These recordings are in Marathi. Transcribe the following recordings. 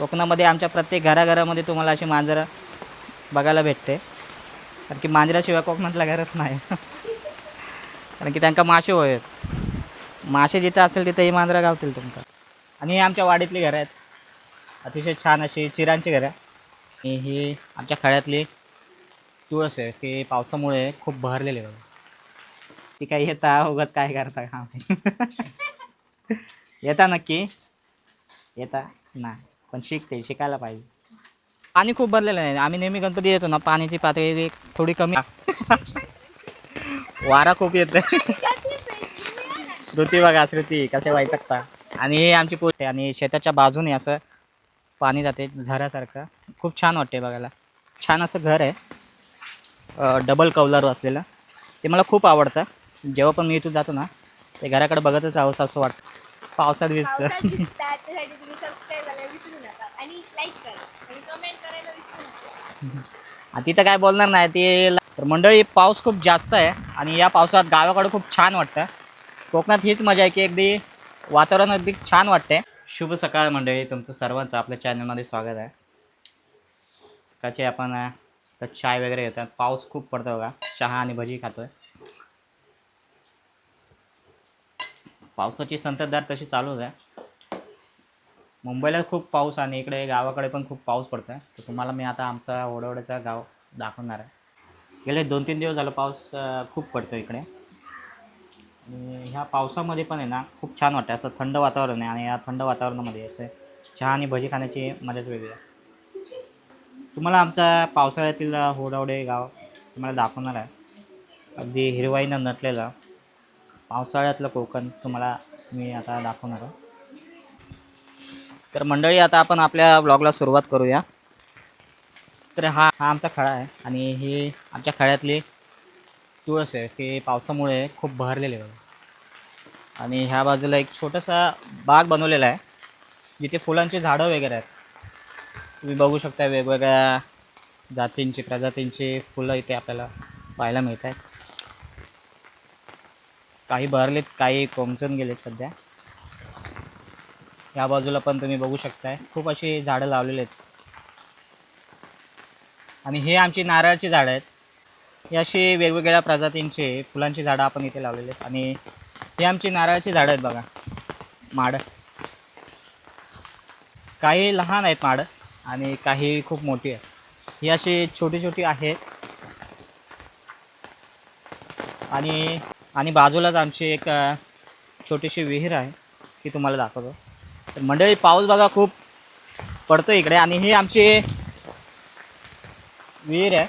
कोकणामध्ये आमच्या प्रत्येक घराघरामध्ये तुम्हाला अशी मांजरं बघायला भेटते. कारण की मांजराशिवाय कोकणातल्या घरच नाही. कारण की त्यांना मासे होय. मासे जिथं असतील तिथे ही मांजरं गावतील तुमका. आणि ही आमच्या वाडीतली घरं आहेत. अतिशय छान अशी चिरांची घरं आणि ही आमच्या खळ्यातली तुळस आहे. ती पावसामुळे खूप बहरलेली आहे. बघा ती काही येता उगत काय करता का येता नक्की. येता नाही पण शिकते शिकायला पाहिजे. पाणी खूप भरलेलं नाही आम्ही नेहमी गणपती येतो ना पाण्याची पातळी थोडी कमी वारा खूप येते श्रुती बघा श्रुती कसे वाईटकता आणि हे आमची पोट आहे आणि शेताच्या बाजूने असं पाणी जाते झऱ्यासारखं. खूप छान वाटते बघायला. छान असं घर आहे. डबल कौलारू असलेलं. ते मला खूप आवडतं. जेव्हा पण मी इथून जातो ना ते घराकडे बघतच राहावंसं असं वाटतं. पावसात दिसतात त्यासाठी तुम्ही सबस्क्राईब करायला विसरू नका. आणि लाईक करा. आणि कमेंट करायला विसरू नका. आणि तिथं काय बोलणार नाही ते तर मंडळी पाऊस खूप जास्त आहे आणि या पावसात गावाकडं खूप छान वाटतं. कोकणात हीच मजा आहे की अगदी वातावरण अगदी छान वाटते शुभ सकाळ मंडळी तुमचं सर्वांचं आपल्या चॅनलमध्ये स्वागत आहे. सकाळचे आपण अं, तर चाय वगैरे घेतात पाऊस खूप पडतो बघा. चहा आणि भजी खातोय. पावसाची संततधार तशी चालूच आहे. मुंबईला खूप पाऊस आणि इकडे गावाकडे पण खूप पाऊस पडतो आहे तर तुम्हाला मी आता आमचा ओढवड्याचा गाव दाखवणार आहे. गेले दोन तीन दिवस झालं पाऊस खूप पडतो इकडे. आणि ह्या पावसामध्ये पण आहे ना खूप छान वाटतं असं थंड वातावरण आहे आणि या थंड वातावरणामध्ये असं चहा आणि भजी खाण्याची मजाच वेगळी आहे. तुम्हाला आमचा पावसाळ्यातील होडावडे गाव तुम्हाला दाखवणार आहे. अगदी हिरवाईनं नटलेलं. पावसाळ्यातलं कोकण तुम्हाला मी आता दाखवणार आहे. तर मंडळी आता आपण आपल्या ब्लॉगला सुरुवात करूया. तर हा हा आमचा खळा आहे आणि ही आमच्या खळ्यातली तुळस आहे ती पावसामुळे खूप बहरलेली आहे बघा. आणि ह्या बाजूला एक छोटासा बाग बनवलेला आहे जिथे फुलांची झाडं वगैरे आहेत. तुम्ही बघू शकता वेगवेगळ्या जातींची प्रजातींची फुलं इथे आपल्याला पाहायला मिळत आहेत काही भरलेत काही कोमचून गेलेत सध्या. या बाजूला पण तुम्ही बघू शकताय. खूप अशी झाडं लावलेली आहेत. आणि हे आमची नारळाची झाडं आहेत. हे अशी वेगवेगळ्या प्रजातींची फुलांची झाडं आपण इथे लावलेली आहेत. आणि हे आमची नारळाची झाडं आहेत बघा. माड. काही लहान आहेत माड आणि काही खूप मोठी आहेत. ही अशी छोटी छोटी आहेत. आणि आणि बाजूलाच आमची एक छोटीशी विहीर आहे ती तुम्हाला दाखवतो. तर मंडळी पाऊस बघा खूप पडतो इकडे आणि ही आमची विहीर आहे.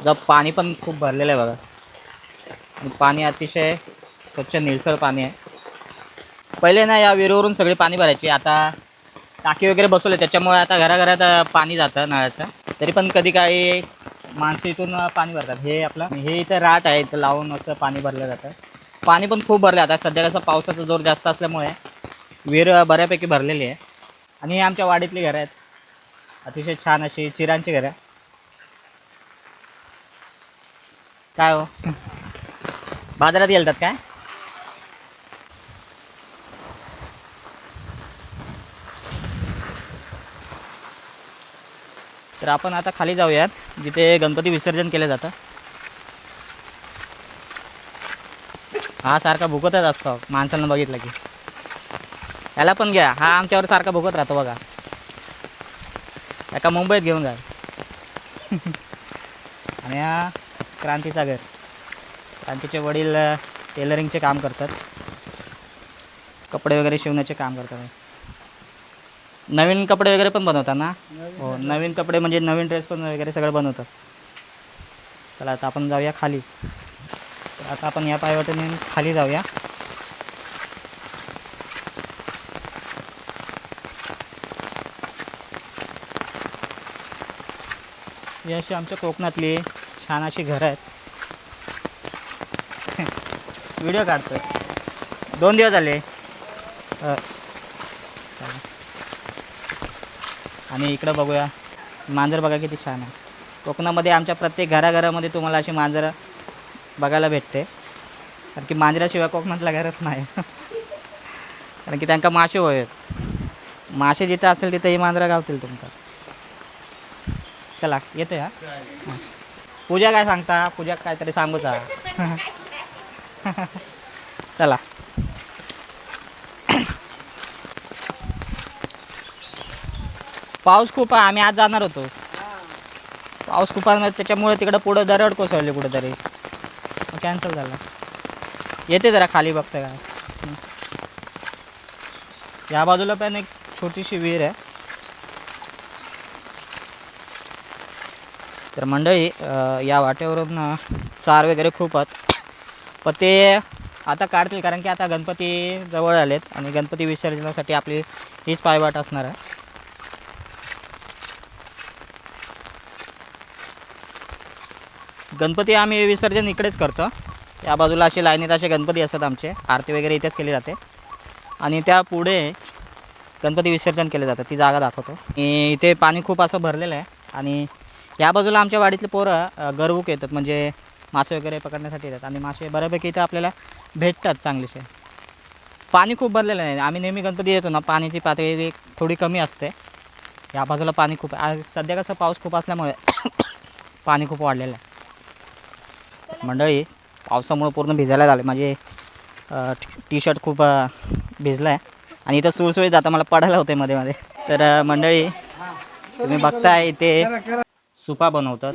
बघा पाणी पण खूप भरलेलं आहे बघा. पाणी अतिशय स्वच्छ निळसळ पाणी आहे. पहिले ना या विहिरीवरून सगळी पाणी भरायची. आता टाकी वगैरे बसवले त्याच्यामुळे आता घराघरात पाणी जातं नळाचं. तरी पण कधी काही माणसं इथून पाणी भरतात. हे आपलं हे इथं राट आहे इथं लावून असं पाणी भरलं जातं. पाणी पण खूप भरलं आता. सध्या कसं पावसाचा जोर जास्त असल्यामुळे विहीर बऱ्यापैकी भरलेली आहे. आणि हे आमच्या वाडीतली घरं आहेत. अतिशय छान अशी चिरांची घरं. काय हो? बाजारात गेलतात काय? तर आपण आता खाली जाऊयात जिथे गणपती विसर्जन केलं जातं. हा सारखा भुकतच असतो. माणसांना बघितलं की. याला पण घ्या. हा आमच्यावर सारखा भुकत राहतो बघा. एका मुंबईत घेऊन जा. आणि हा क्रांतीचा घर. क्रांतीचे वडील टेलरिंगचे काम करतात. कपडे वगैरे शिवण्याचे काम करतात. नवीन कपडे वगैरे पण बनवतात ना? हो नवीन कपडे म्हणजे नवीन ड्रेस पण वगैरे सगळं बनवतात. चला आता आपण जाऊया खाली. तर आता आपण या पायवाटेने खाली जाऊया. ही अशी आमच्या कोकणातली छान अशी घरं आहेत. व्हिडिओ काढतोय. दोन दिवस झाले अ, चला. आणि इकडं बघूया. मांजर बघा किती छान आहे. कोकणामध्ये आमच्या प्रत्येक घराघरामध्ये तुम्हाला अशी मांजरं बघायला भेटते. कारण की मांजराशिवाय कोकणातला घरच नाही. कारण की त्यांना मासे होय. मासे जिथे असतील तिथे ही मांजरं गावतील तुमका चला येतो या पूजा काय सांगता? पूजा काहीतरी सांगूचा चला. पाऊस खूप आहे आम्ही आज जाणार होतो. पाऊस खूप आहे त्याच्यामुळे तिकडं पुढं दरड कोसळली कुठंतरी. कॅन्सल झाला. येते जरा खाली बघते का? या बाजूला पण एक छोटीशी विहीर आहे. तर मंडळी या वाटेवरून चार वगैरे खूप आहेत. पण ते आता काढतील कारण की आता गणपती जवळ आलेत आणि गणपती विसर्जनासाठी आपली हीच पायवाट असणार आहे. गणपती आम्ही विसर्जन इकडेच करतो. त्या बाजूला असे लाईनीत असे गणपती असतात आमचे. आरती वगैरे इथेच केली जाते. आणि त्या पुढे गणपती विसर्जन केले जातं ती जागा दाखवतो. इथे पाणी खूप असं भरलेलं आहे. आणि या बाजूला आमच्या वाडीतले पोरं गरवूक येतात म्हणजे मासे वगैरे पकडण्यासाठी येतात. आणि मासे बऱ्यापैकी इथं आपल्याला भेटतात चांगलेसे. पाणी खूप भरलेलं आहे. आम्ही नेहमी गणपती येतो ना पाण्याची पातळी थोडी कमी असते. या बाजूला पाणी खूप सध्या कसं पाऊस खूप असल्यामुळे पाणी खूप वाढलेलं आहे. मंडळी पावसामुळे पूर्ण भिजायला झाले. माझे टी शर्ट खूप भिजलं आहे आणि इथं सुळसुळीत जातं मला पडायला होते मध्ये मध्ये. तर मंडळी तुम्ही बघताय इथे सुपा बनवतात.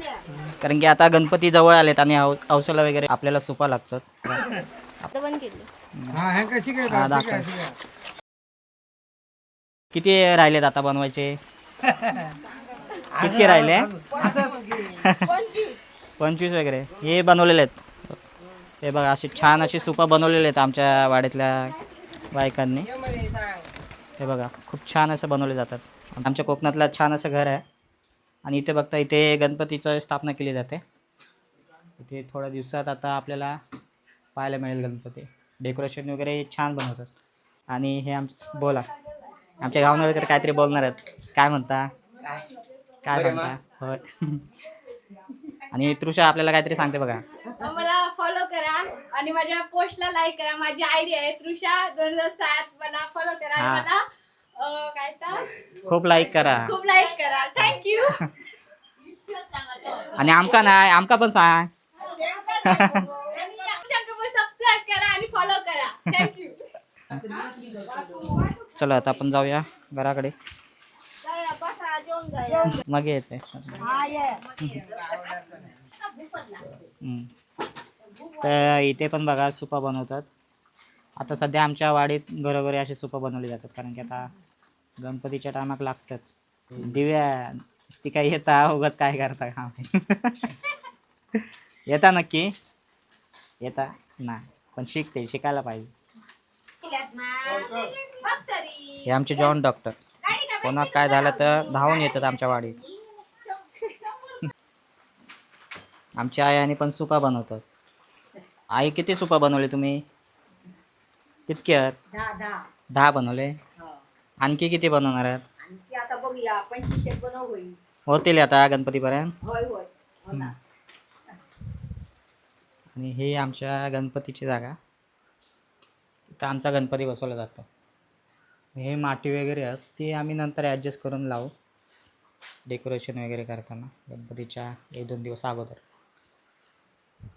कारण की आता गणपती जवळ आलेत आणि हौसाला वगैरे आपल्याला सुपा लागतात. हा हे हा. किती राहिलेत आता बनवायचे? किती राहिले? पंचवीस वगैरे. हे बनवलेले आहेत. हे बघा असे छान असे सुपा बनवलेले आहेत आमच्या वाड्यातल्या बायकांनी. हे बघा खूप छान असं बनवले जातात. आमच्या कोकणातलं छान असं घर आहे. आणि इथे बघता इथे गणपतीचं स्थापना केली जाते. इथे थोड्या दिवसात आता आपल्याला पाहायला मिळेल गणपती. डेकोरेशन वगैरे छान बनवतात. आणि हे आम बोला. आमच्या गावनळकर काहीतरी बोलणार आहेत. काय म्हणता? काय? म्हणता? होय. आणि तृषा आपल्याला काहीतरी सांगते बघा. मला फॉलो करा आणि माझ्या पोस्टला लाईक करा. माझी आयडी आहे तृषा दोन हजार सात. मला फॉलो करा आणि हा. मला अं, काय तर? खूप लाईक करा. खूप लाईक करा. थँक्यू आणि आमका नाही आमका पण सांग. आणि सबस्क्राईब करा आणि फॉलो करा. थँक्यू चला आता आपण जाऊया घराकडे. मग येते. तर इथे पण बघा सुपा बनवतात. आता सध्या आमच्या वाडीत घरोघरी असे सुपा बनवले जातात कारण की आता गणपतीच्या टायमाक लागतात. दिव्या ती काय येता उगत काय करता का येता नक्की. येता नाही पण शिकते शिकायला पाहिजे. हे आमचे जॉन डॉक्टर. कोणा काय झालं तर धावून येतात आमच्या वाडीत. आमच्या आई आणि पण सुपा बनवतात. आई किती सुपा बनवले तुम्ही? कितक्यात दहा दहा. बनवले? हो. आणखी किती बनवणार आहेत? होतील आता गणपतीपर्यंत? हो आणि हे आमच्या गणपतीची जागा. इथं आमचा गणपती बसवला जातो. हे माती वगैरे आहेत ती आम्ही नंतर ॲडजस्ट करून लावू. डेकोरेशन वगैरे करताना गणपतीच्या एक दोन दिवस अगोदर.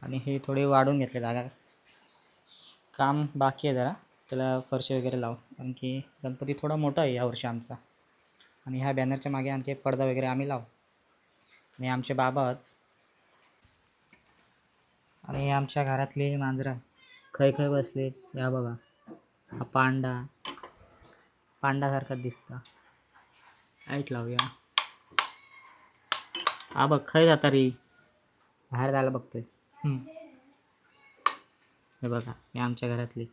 आणि हे थोडे वाढून घेतले जागा. काम बाकी आहे जरा त्याला फरशी वगैरे लावू. कारण की गणपती थोडा मोठा आहे यावर्षी आमचा. आणि ह्या बॅनरच्या मागे आणखी एक पडदा वगैरे आम्ही लावू. आणि आमचे बाबा आहेत. आणि आमच्या घरातली मांजरं. खय खय बसले या बघा. हा पांडा पांडासारखा दिसता. ऐक लावूया. हा बघ खय जाता रे. बाहेर जायला बघतोय. हे बघा हे आमच्या घरातली.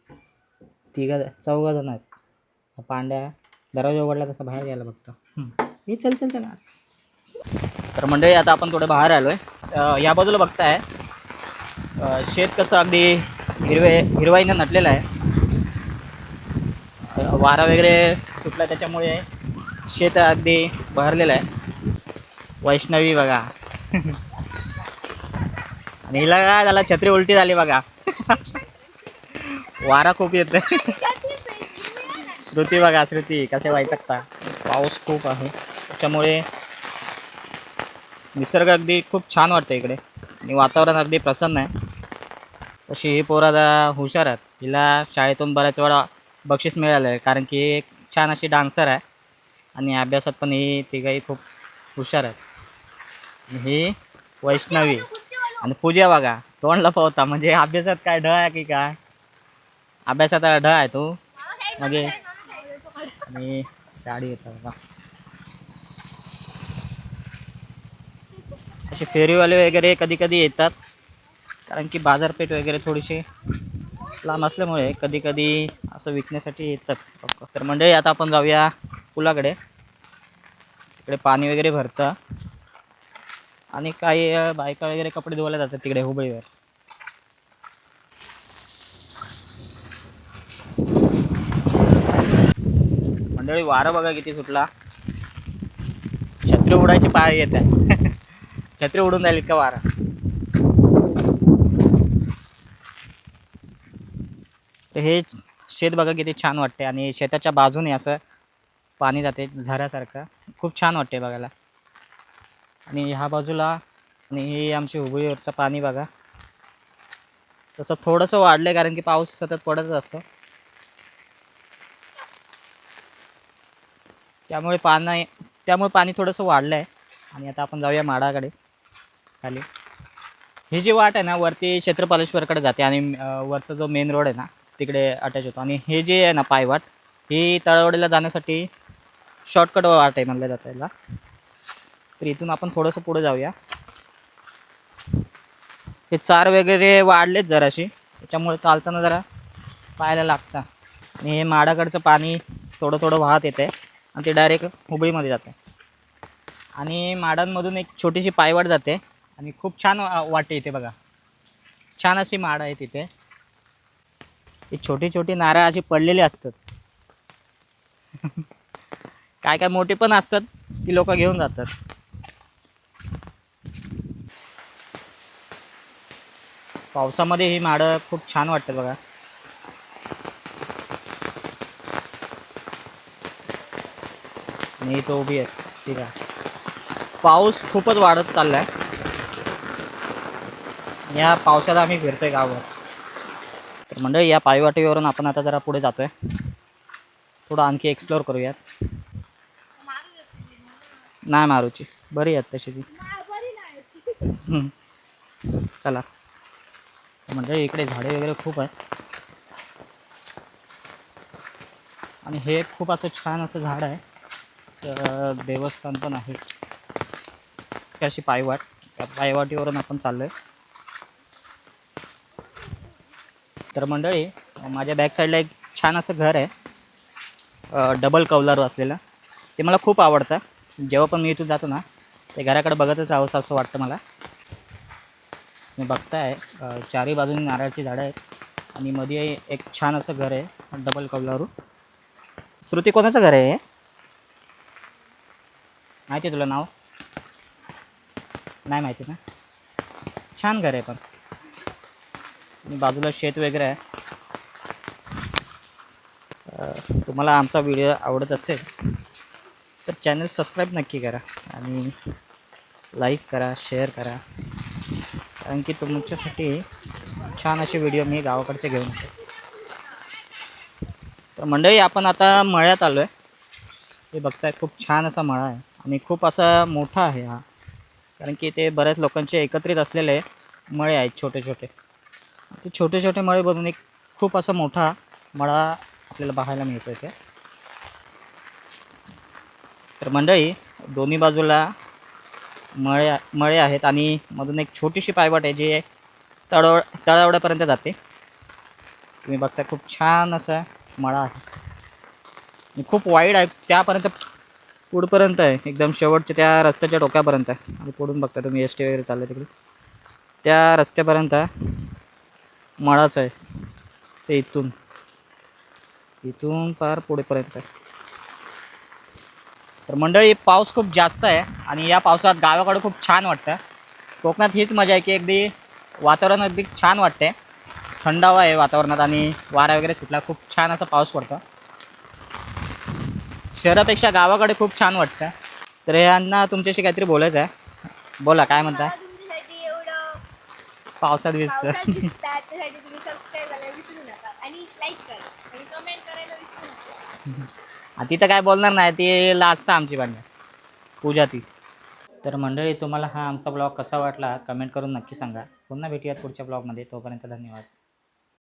तिघा चौघा जण आहेत. पांड्या दरवाजा उघडला तसा बाहेर यायला बघतो. हे चल चल चल. तर मंडळी आता आपण थोडं बाहेर आलोय. अं, या बाजूला बघताय. शेत कसं अगदी हिरवे हिरवाईनं नटलेलं आहे. वारा वगैरे सुटला त्याच्यामुळे शेत अगदी बहरलेलं आहे. वैष्णवी बघा. आणि हिला काय झाला? छत्री उलटी झाली बघा. वारा खूप येत श्रुती बघा श्रुती कसे वाईटकता पाऊस खूप आहे. त्याच्यामुळे निसर्ग अगदी खूप छान वाटतं इकडे. आणि वातावरण अगदी प्रसन्न आहे. तशी ही पोरं आता हुशार आहेत. हिला शाळेतून बऱ्याच वेळा बक्षीस मिळालं आहे कारण की एक छान अशी डान्सर आहे. आणि अभ्यासात पण ही तिघाही खूप हुशार आहेत. ही वैष्णवी. आणि पूजा बघा तोंड लपवता म्हणजे अभ्यासात काय ढ आहे की काय? अभ्यासात ढ आहे तू? म्हणजे आणि गाडी येतात बघा. असे फेरीवाले वगैरे कधी कधी येतात. कारण की बाजारपेठ वगैरे थोडीशी लांब असल्यामुळे कधी कधी असं विकण्यासाठी येतात. तर मंडळी आता आपण जाऊया पुलाकडे. तिकडे पाणी वगैरे भरतं. आणि काही बायका वगैरे कपडे धुवायला जातात तिकडे हुबळीवर. मंडळी वारं बघा किती सुटला. छत्री उडायची पाळी येत. आहे छत्री उडून जाईल का वारा. तर हे शेत बघा किती छान वाटते आणि शेताच्या बाजूने असं पाणी जाते झऱ्यासारखं. खूप छान वाटते बघायला. आणि ह्या बाजूला आणि हे आमची हुबळीवरचं पाणी बघा. तसं थोडंसं वाढलं आहे कारण की पाऊस सतत पडतच असतो. त्यामुळे पाणी त्यामुळे पाणी थोडंसं वाढलं आहे आणि आता आपण जाऊया माडाकडे खाली. ही जी वाट आहे ना वरती क्षेत्रपालेश्वरकडे जाते आणि वरचा जो मेन रोड आहे ना तिकडे अटॅच होतो. आणि हे जे आहे ना पायवाट ही तळवडीला जाण्यासाठी शॉर्टकट वाट आहे म्हणलं जातं याला. तर इथून आपण थोडंसं पुढे जाऊया. हे चार वगैरे वाढलेच जराशी. त्याच्यामुळे चालताना जरा पाहायला लागतं. आणि हे माडाकडचं पाणी थोडं थोडं वाहत येते आणि ते डायरेक्ट हुबळीमध्ये जाते आणि माडांमधून एक छोटीशी पायवाट जाते. आणि खूप छान वा- इथे बघा. छान अशी माड आहे तिथे. हे छोटी छोटी नारळ अशी पडलेली असतात. काय काय मोठी पण असतात ती लोक घेऊन जातात. पावसामध्ये ही माडं खूप छान वाटतात बघा. आणि तो उभी आहे ठीक आहे. पाऊस खूपच वाढत चाललाय. या पावसाला आम्ही फिरतोय गावावर. मंडळी या पायवाटीवरून आपण आता जरा पुढे जातोय. थोडं आणखी एक्सप्लोअर करूयात. नाही मारूची बरी आहेत तशी ती. चला. मंडळी इकडे झाडे वगैरे खूप आहेत. आणि हे एक खूप असं छान असं झाड आहे. तर देवस्थान पण आहे. अशी पायवाट. त्या पायवाटीवरून आपण चाललोय. तर मंडळी माझ्या बॅक साईडला एक छान असं घर आहे. डबल कौलारू असलेलं. ते मला खूप आवडतं. जेव्हा पण मी इथून जातो ना ते घराकडे बघतच राहावंसं असं वाटतं मला. मी बघताय चारही चारी बाजूनी नारळाची झाडं आहेत. आणि मध्ये एक छान असं घर आहे डबल कौलारू. श्रुती कोणाचं घर आहे हे? माहिती आहे तुला नाव? नाही माहिती ना? छान घर आहे पण. बाजूला शेत वगैरे आहे. तुम्हाला आमचा व्हिडिओ आवडत असेल तर चॅनल सबस्क्राईब नक्की करा आणि लाईक करा शेअर करा. कारण की तुमच्यासाठी छान असे व्हिडिओ मी गावाकडचे घेऊन येतो. तर मंडळी आपण आता मळ्यात आलो आहे हे बघताय खूप छान असा मळा आहे आणि खूप असा मोठा आहे हा. कारण की ते बऱ्याच लोकांचे एकत्रित असलेले मळे आहेत छोटे छोटे ते छोटे छोटे मळे बनवून एक खूप असा मोठा मळा आपल्याला पाहायला मिळतो इथे तर मंडळी दोन्ही बाजूला मळे मळे आहेत आणि मधून एक छोटीशी पायवाट आहे जी तळव तळावड्यापर्यंत जाते. तुम्ही बघता खूप छान असा मळा आहे. खूप वाईड आहे त्यापर्यंत पुढपर्यंत आहे. एकदम शेवटच्या त्या रस्त्याच्या टोक्यापर्यंत आहे. आणि पुढून बघता तुम्ही एस टी वगैरे चालले तिकडे. त्या रस्त्यापर्यंत मळाच आहे. ते इथून. इथून फार पुढेपर्यंत आहे. तर मंडळी पाऊस खूप जास्त आहे आणि या पावसात गावाकडं खूप छान वाटतं. कोकणात हीच मजा आहे की अगदी वातावरण अगदी छान वाटते थंडावा आहे वातावरणात आणि वारा वगैरे सुटला खूप छान असा पाऊस पडतो. शहरापेक्षा गावाकडे खूप छान वाटतं. तर यांना तुमच्याशी काहीतरी बोलायचं आहे बोला काय एवढं पावसात भिजतं पावसात दिसतात त्यासाठी तुम्ही सबस्क्राईब करायला विसरू नका आणि लाईक करा आणि कमेंट करायला विसरू ती तर काय बोलणार नाही ती लाजतं आमची भांडणं. पूजा ती. तर मंडळी तुम्हाला हा आमचा ब्लॉग कसा वाटला कमेंट करून नक्की सांगा. पुन्हा भेटूयात पुढच्या ब्लॉगमध्ये. तोपर्यंत धन्यवाद.